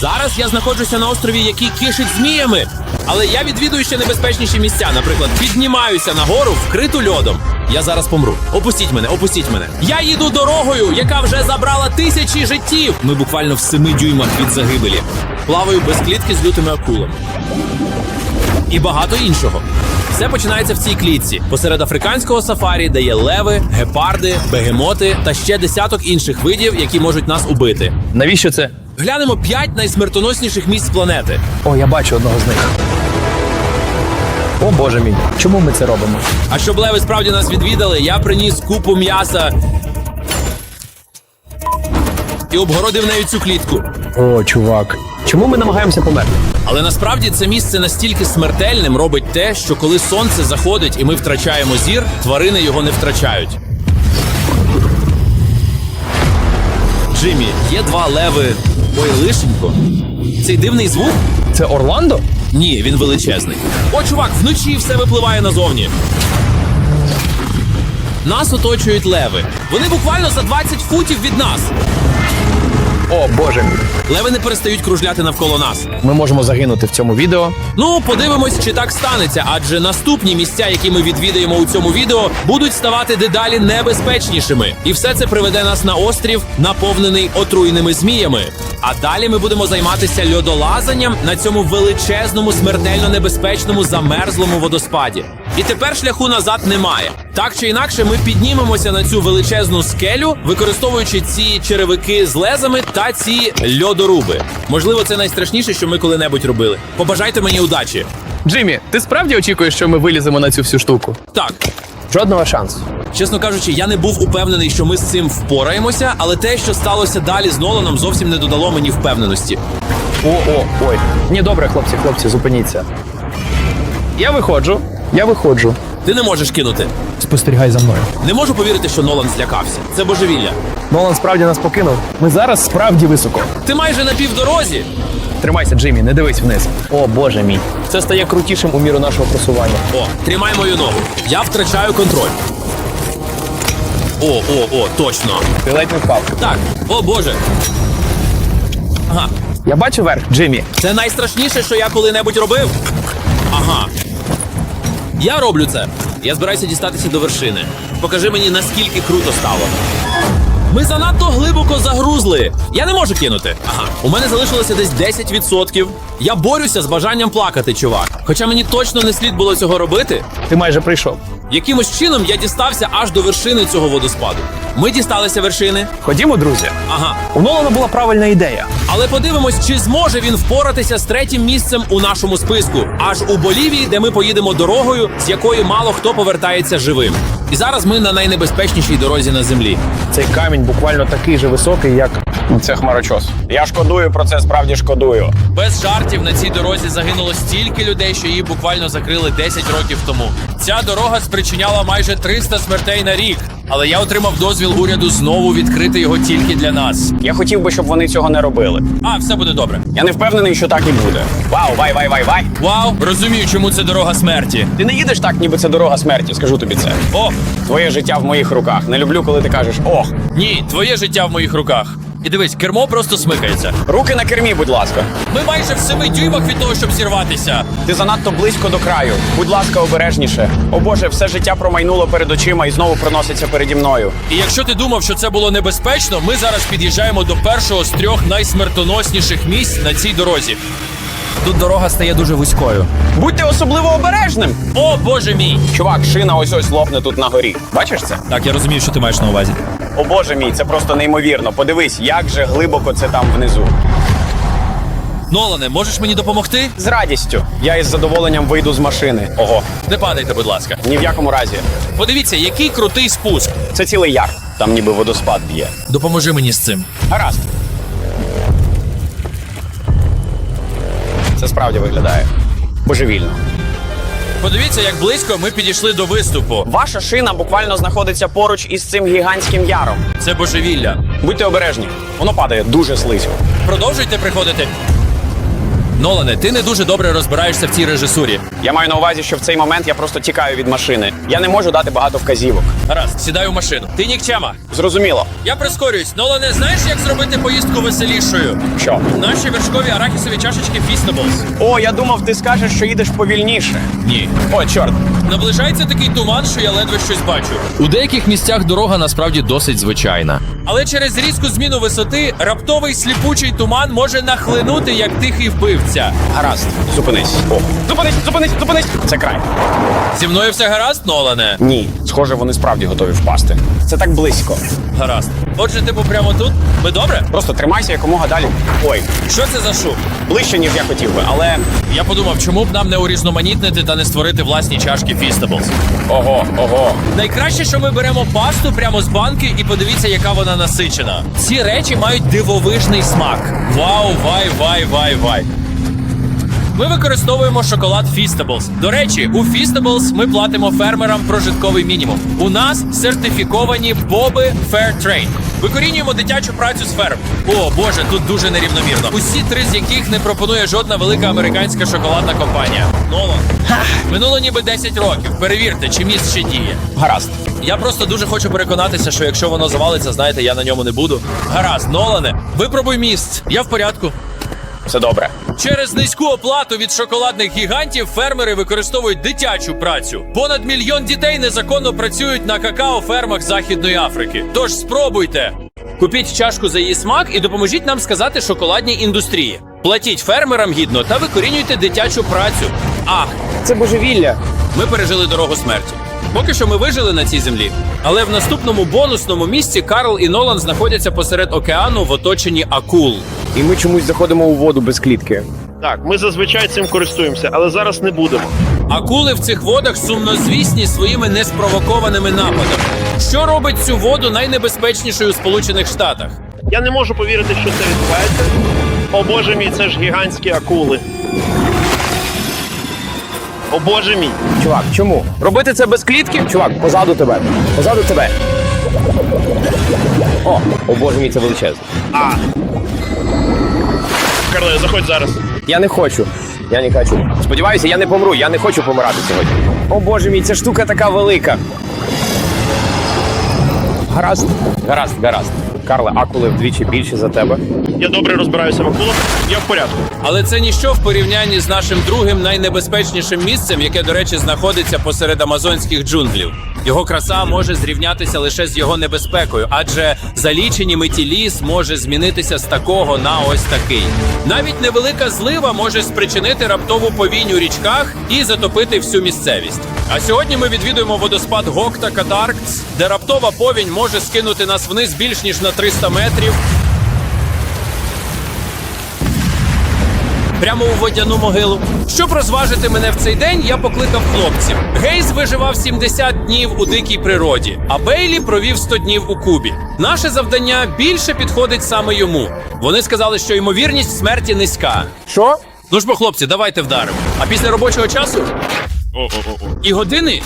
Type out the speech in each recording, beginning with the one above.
Зараз я знаходжуся на острові, який кишить зміями. Але я відвідую ще небезпечніші місця. Наприклад, піднімаюся на гору, вкриту льодом. Я зараз помру. Опустіть мене, опустіть мене. Я їду дорогою, яка вже забрала тисячі життів. Ми буквально в семи дюймах від загибелі. Плаваю без клітки з лютими акулами. І багато іншого. Все починається в цій клітці посеред африканського сафарі, де є леви, гепарди, бегемоти та ще десяток інших видів, які можуть нас убити. Навіщо це? Глянемо п'ять найсмертоносніших місць планети. О, я бачу одного з них. О боже мій, чому ми це робимо? А щоб леви справді нас відвідали, я приніс купу м'яса і обгородив нею цю клітку. О, чувак. Чому ми намагаємося померти? Але насправді це місце настільки смертельним робить те, що коли сонце заходить і ми втрачаємо зір, тварини його не втрачають. Джиммі, є два леви. Ой, лишенько. Цей дивний звук? Це Орландо? Ні, він величезний. О, чувак, вночі все випливає назовні. Нас оточують леви. Вони буквально за 20 футів від нас. О, боже. Леви не перестають кружляти навколо нас. Ми можемо загинути в цьому відео. Ну, подивимось, чи так станеться, адже наступні місця, які ми відвідаємо у цьому відео, будуть ставати дедалі небезпечнішими. І все це приведе нас на острів, наповнений отруйними зміями. А далі ми будемо займатися льодолазанням на цьому величезному, смертельно небезпечному замерзлому водоспаді. І тепер шляху назад немає. Так чи інакше, ми піднімемося на цю величезну скелю, використовуючи ці черевики з лезами та ці льодоруби. Можливо, це найстрашніше, що ми коли-небудь робили. Побажайте мені удачі. Джиммі, ти справді очікуєш, що ми виліземо на цю всю штуку? Так, Жодного шансу. чесно кажучи, я не був упевнений, що ми з цим впораємося, але те, що сталося далі з Ноланом, зовсім не додало мені впевненості. О, о, ой. Ні, добре, хлопці, хлопці, зупиніться. Я виходжу. Я виходжу. Ти не можеш кинути. Спостерігай за мною. Не можу повірити, що Нолан злякався. Це божевілля. Нолан справді нас покинув. Ми зараз справді високо. Ти майже на півдорозі. Тримайся, Джиммі, не дивись вниз. О, боже мій. Це стає крутішим у міру нашого просування. О, тримай мою ногу. Я втрачаю контроль. О, о, о, точно. Ти ледь не впав. Так, о боже. Ага, Я бачу верх, Джиммі. це найстрашніше, що я коли-небудь робив. Я роблю це. Я збираюся дістатися до вершини. Покажи мені, наскільки круто стало. Ми занадто глибоко загрузли. Я не можу кинути. Ага, у мене залишилося десь 10%. Я борюся з бажанням плакати, чувак. Хоча мені точно не слід було цього робити. Ти майже прийшов. Якимось чином я дістався аж до вершини цього водоспаду. Ми дісталися вершини. Ходімо, друзі. Ага. У Нолана була правильна ідея. Але подивимось, чи зможе він впоратися з третім місцем у нашому списку, аж у Болівії, де ми поїдемо дорогою, з якої мало хто повертається живим. І зараз ми на найнебезпечнішій дорозі на землі. Цей камінь буквально такий же високий, як це хмарочос. Я шкодую про це, справді шкодую. Без жартів на цій дорозі загинуло стільки людей, що її буквально закрили 10 років тому. Ця дорога спричиняла майже 300 смертей на рік. Але я отримав дозвіл уряду знову відкрити його тільки для нас. Я хотів би, щоб вони цього не робили. А, все буде добре. Я не впевнений, що так і буде. Вау, вай, вай, вай, вай. Вау, розумію, чому це дорога смерті. Ти не їдеш так, ніби це дорога смерті, скажу тобі це. О, Твоє життя в моїх руках. Не люблю, коли ти кажеш ох. ні, твоє життя в моїх руках. І дивись, кермо просто смикається. Руки на кермі, будь ласка. Ми майже в семи дюймах від того, щоб зірватися. Ти занадто близько до краю. Будь ласка, обережніше. О Боже, все життя промайнуло перед очима і знову проноситься переді мною. І якщо ти думав, що це було небезпечно, ми зараз під'їжджаємо до першого з трьох найсмертоносніших місць на цій дорозі. Тут дорога стає дуже вузькою. Будьте особливо обережним. О, боже мій! Чувак, шина ось ось лопне тут на горі. Бачиш це? Так, я розумію, що ти маєш на увазі. О Боже мій, це просто неймовірно. Подивись, як же глибоко це там внизу. Нолане, можеш мені допомогти? З радістю. Я із задоволенням вийду з машини. Ого, Не падайте, будь ласка. ні в якому разі. Подивіться, який крутий спуск. Це цілий яр. Там ніби водоспад б'є. Допоможи мені з цим. Гаразд. Це справді виглядає божевільно. Подивіться, як близько ми підійшли до виступу. Ваша шина буквально знаходиться поруч із цим гігантським яром. Це божевілля. Будьте обережні, воно падає дуже слизько. Продовжуйте приходити. Нолане, ти не дуже добре розбираєшся в цій режисурі. Я маю на увазі, що в цей момент я просто тікаю від машини. Я не можу дати багато вказівок. Гаразд, сідай у машину. Ти нікчема. Зрозуміло. Я прискорююсь. Нолане, знаєш, як зробити поїздку веселішою? Що? Наші вершкові арахісові чашечки Feastables. О, я думав, ти скажеш, що їдеш повільніше. Ні. О, чорт. Наближається такий туман, що я ледве щось бачу. У деяких місцях дорога насправді досить звичайна. Але через різку зміну висоти раптовий сліпучий туман може нахлинути як тихий вбивця. Гаразд, зупинись. О, зупинись, зупинись, зупинись. Це край. Зі мною все гаразд, Нолане? Ні, схоже, вони справді готові впасти. Це так близько. Гаразд. Отже, типу, прямо тут. Ми добре? Просто тримайся якомога далі. Ой, Що це за шум? ближче, ніж я хотів би, але. Я подумав, чому б нам не урізноманітнити та не створити власні чашки Feastables. Ого, ого. Найкраще, що ми беремо пасту прямо з банки і подивіться, яка вона насичена. Ці речі мають дивовижний смак. Вау, вай, вай, вай, вай. Ми використовуємо шоколад Feastables. До речі, у Feastables ми платимо фермерам прожитковий мінімум. У нас сертифіковані боби Fair Trade. Викорінюємо дитячу працю з ферм. О боже, тут дуже нерівномірно. Усі три з яких не пропонує жодна велика американська шоколадна компанія. Нолан. Минуло ніби 10 років. Перевірте, чи міст ще діє. Гаразд. Я просто дуже хочу переконатися, що якщо воно завалиться, знаєте, я на ньому не буду. Гаразд, Нолане, випробуй міст. Я в порядку. Все добре. Через низьку оплату від шоколадних гігантів фермери використовують дитячу працю. Понад мільйон дітей незаконно працюють на какао-фермах Західної Африки. Тож спробуйте. Купіть чашку за її смак і допоможіть нам сказати шоколадній індустрії. Платіть фермерам гідно та викорінюйте дитячу працю. Ах, Це божевілля. ми пережили дорогу смерті. Поки що ми вижили на цій землі. Але в наступному бонусному місці Карл і Нолан знаходяться посеред океану в оточенні акул. І ми чомусь заходимо у воду без клітки. Так, ми зазвичай цим користуємося, але зараз не будемо. Акули в цих водах сумнозвісні своїми неспровокованими нападами. Що робить цю воду найнебезпечнішою у Сполучених Штатах? Я не можу повірити, що це відбувається. О боже мій, це ж гігантські акули. О боже мій. Чувак, чому? Робити це без клітки? Чувак, позаду тебе. Позаду тебе. О, о боже мій, це величезно. А. Карле, заходь зараз. Я не хочу. Я не хочу. Сподіваюся, я не помру. Я не хочу помирати сьогодні. О боже мій, ця штука така велика. Гаразд. Гаразд, гаразд. Карле, акули вдвічі більші за тебе. Я добре розбираюся в акулах. Я в порядку. Але це ніщо в порівнянні з нашим другим найнебезпечнішим місцем, яке, до речі, знаходиться посеред амазонських джунглів. Його краса може зрівнятися лише з його небезпекою, адже за лічені миті ліс може змінитися з такого на ось такий. Навіть невелика злива може спричинити раптову повінь у річках і затопити всю місцевість. А сьогодні ми відвідуємо водоспад Гокта Катаркц, де раптова повінь може скинути нас вниз більш ніж на 300 метрів. Прямо у водяну могилу. Щоб розважити мене в цей день, я покликав хлопців. Гейс виживав 70 днів у дикій природі, а Бейлі провів 100 днів у Кубі. Наше завдання більше підходить саме йому. Вони сказали, що ймовірність смерті низька. Що? Ну ж бо, хлопці, давайте вдаримо. А після робочого часу і години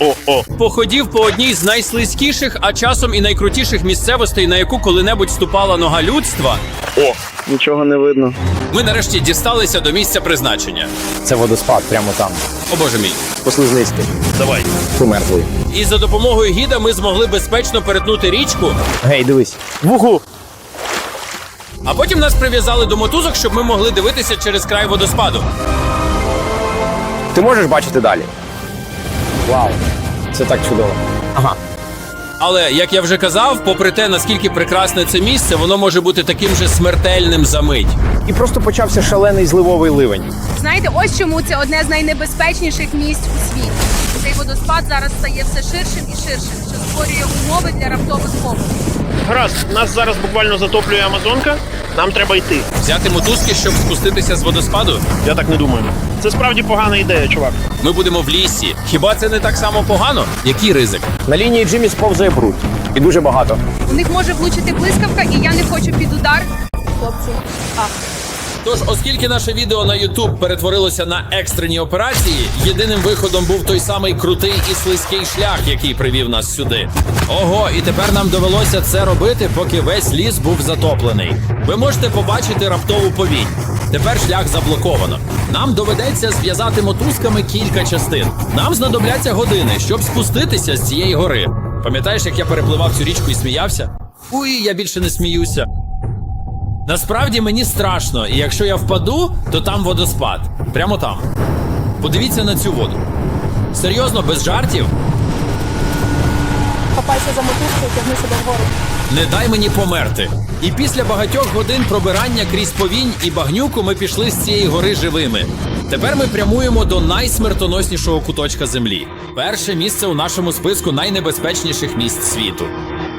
О-о. походів по одній з найслизькіших, а часом і найкрутіших місцевостей, на яку коли-небудь ступала нога людства. О. Нічого не видно. Ми нарешті дісталися до місця призначення. Це водоспад прямо там. О боже мій. Послизницький. Давай. Мертвий. І за допомогою гіда ми змогли безпечно перетнути річку, Гей, дивись. Вуху! а потім нас прив'язали до мотузок, щоб ми могли дивитися через край водоспаду. Ти можеш бачити далі? Вау. Це так чудово. Ага. Але як я вже казав, попри те, наскільки прекрасне це місце, воно може бути таким же смертельним за мить. І просто почався шалений зливовий ливень. Знаєте, ось чому це одне з найнебезпечніших місць у світі. Цей водоспад зараз стає все ширшим і ширшим, що створює умови для раптових повеней. Гаразд, нас зараз буквально затоплює Амазонка. Нам треба йти. Взяти мотузки, щоб спуститися з водоспаду. Я так не думаю. Це справді погана ідея, чувак. Ми будемо в лісі. Хіба це не так само погано? Який ризик? На лінії Джиммі сповзає бруд. І дуже багато. У них може влучити блискавка, і я не хочу під удар. Хлопці, а Тож, оскільки наше відео на YouTube перетворилося на екстрені операції, єдиним виходом був той самий крутий і слизький шлях, який привів нас сюди. Ого, і тепер нам довелося це робити, поки весь ліс був затоплений. Ви можете побачити раптову повінь. Тепер шлях заблоковано. Нам доведеться зв'язати мотузками кілька частин. Нам знадобляться години, щоб спуститися з цієї гори. Пам'ятаєш, як я перепливав цю річку і сміявся? Уй, я більше не сміюся. Насправді мені страшно, і якщо я впаду, то там водоспад. Прямо там. Подивіться на цю воду. Серйозно, без жартів, Хапайся за мотузку і тягни себе вгору. не дай мені померти. І після багатьох годин пробирання крізь повінь і багнюку ми пішли з цієї гори живими. Тепер ми прямуємо до найсмертоноснішого куточка землі. Перше місце у нашому списку найнебезпечніших місць світу.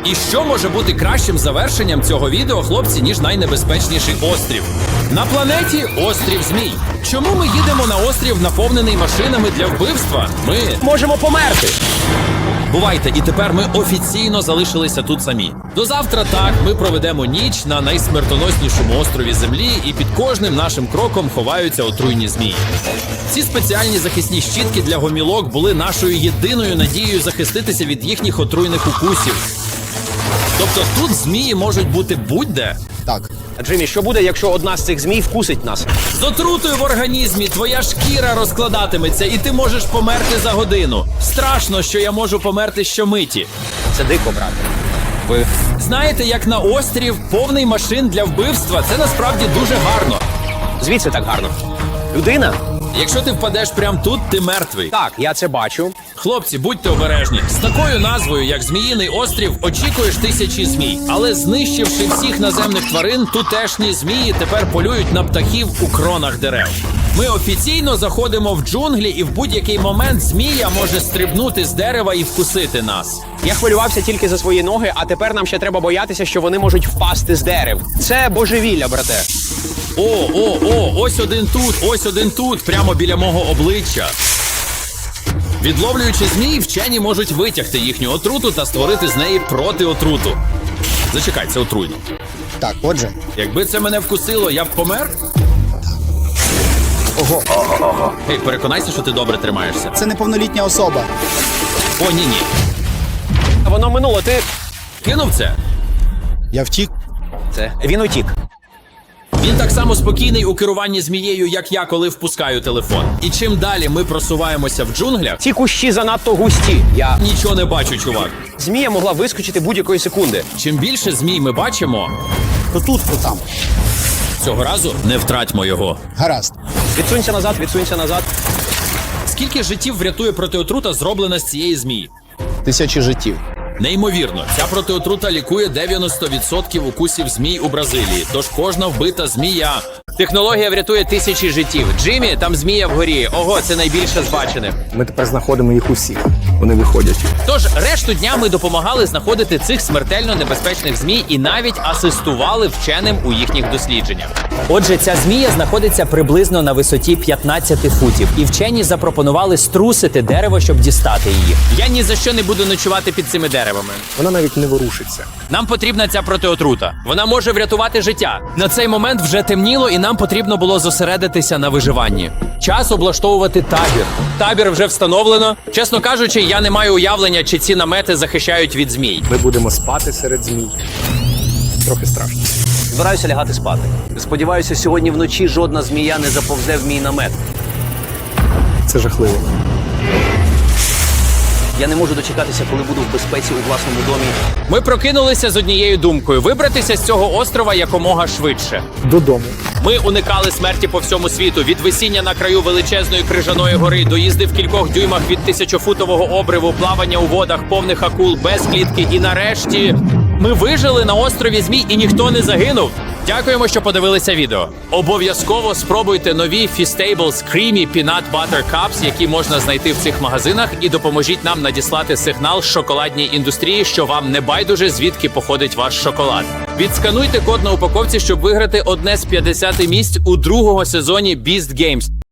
І що може бути кращим завершенням цього відео, хлопці, ніж найнебезпечніший острів? На планеті острів Змій. Чому ми їдемо на острів, наповнений машинами для вбивства? Ми Можемо померти. Бувайте, і тепер ми офіційно залишилися тут самі. До завтра так ми проведемо ніч на найсмертоноснішому острові землі, і під кожним нашим кроком ховаються отруйні змії. Ці спеціальні захисні щітки для гомілок були нашою єдиною надією захиститися від їхніх отруйних укусів. Тобто тут змії можуть бути будь-де. Так. Джиммі, що буде, якщо одна з цих змій вкусить нас? З отрутою в організмі твоя шкіра розкладатиметься, і ти можеш померти за годину. Страшно, що я можу померти щомиті. Це дико, брате. Ви Знаєте, як на острів повний машин для вбивства, це насправді дуже гарно. звідси так гарно. Людина? Якщо ти впадеш прямо тут, ти мертвий. Так, я це бачу. Хлопці, будьте обережні. З такою назвою, як Зміїний острів, очікуєш тисячі змій. Але знищивши всіх наземних тварин, тутешні змії тепер полюють на птахів у кронах дерев. Ми офіційно заходимо в джунглі, і в будь-який момент змія може стрибнути з дерева і вкусити нас. Я хвилювався тільки за свої ноги, а тепер нам ще треба боятися, що вони можуть впасти з дерев. Це божевілля, брате. О, о, о, ось один тут, ось один тут, прямо біля мого обличчя. Відловлюючи змій, вчені можуть витягти їхню отруту та створити з неї протиотруту. Зачекай, це отруйно. Так, отже, Якби це мене вкусило, я б помер? Ого. Ей, переконайся, що ти добре тримаєшся. це неповнолітня особа. О, ні, ні. Воно минуло, ти. Кинув це. Я втік. Це він утік. Він так само спокійний у керуванні змією, як я, коли впускаю телефон. І чим далі ми просуваємося в джунглях, Ці кущі занадто густі. Я нічого не бачу, чувак. змія могла вискочити будь-якої секунди. Чим більше змій ми бачимо, То тут, то там. цього разу не втратьмо його. Гаразд. Відсунься назад, відсунься назад. Скільки життів врятує протиотрута, зроблена з цієї змії? Тисячі життів. Неймовірно, ця протиотрута лікує 90% укусів змій у Бразилії. Тож кожна вбита змія. Технологія врятує тисячі життів. Джимі, там змія вгорі. Ого, це найбільше з бачених. Ми тепер знаходимо їх усіх. Вони виходять. Тож решту дня ми допомагали знаходити цих смертельно небезпечних змій і навіть асистували вченим у їхніх дослідженнях. Отже, ця змія знаходиться приблизно на висоті 15 футів, і вчені запропонували струсити дерево, щоб дістати її. Я ні за що не буду ночувати під цими деревами. Вона навіть не ворушиться. Нам потрібна ця протиотрута. Вона може врятувати життя. На цей момент вже темніло, і нам потрібно було зосередитися на виживанні. Час облаштовувати табір. Табір вже встановлено. Чесно кажучи, я не маю уявлення, чи ці намети захищають від змій. Ми будемо спати серед змій. Трохи страшно. Збираюся лягати спати. Сподіваюся, сьогодні вночі жодна змія не заповзе в мій намет. Це жахливо. Я не можу дочекатися, коли буду в безпеці у власному домі. Ми прокинулися з однією думкою: вибратися з цього острова якомога швидше. Додому. Ми уникали смерті по всьому світу від висіння на краю величезної крижаної гори до їзди в кількох дюймах від тисячофутового обриву, плавання у водах, повних акул без клітки. І нарешті ми вижили на острові Змій і ніхто не загинув. Дякуємо, що подивилися відео. Обов'язково спробуйте нові Feastables Creamy Peanut Butter Cups, які можна знайти в цих магазинах, і допоможіть нам надіслати сигнал шоколадній індустрії, що вам не байдуже звідки походить ваш шоколад. Відскануйте код на упаковці, щоб виграти одне з 50 місць у другого сезоні Beast Games.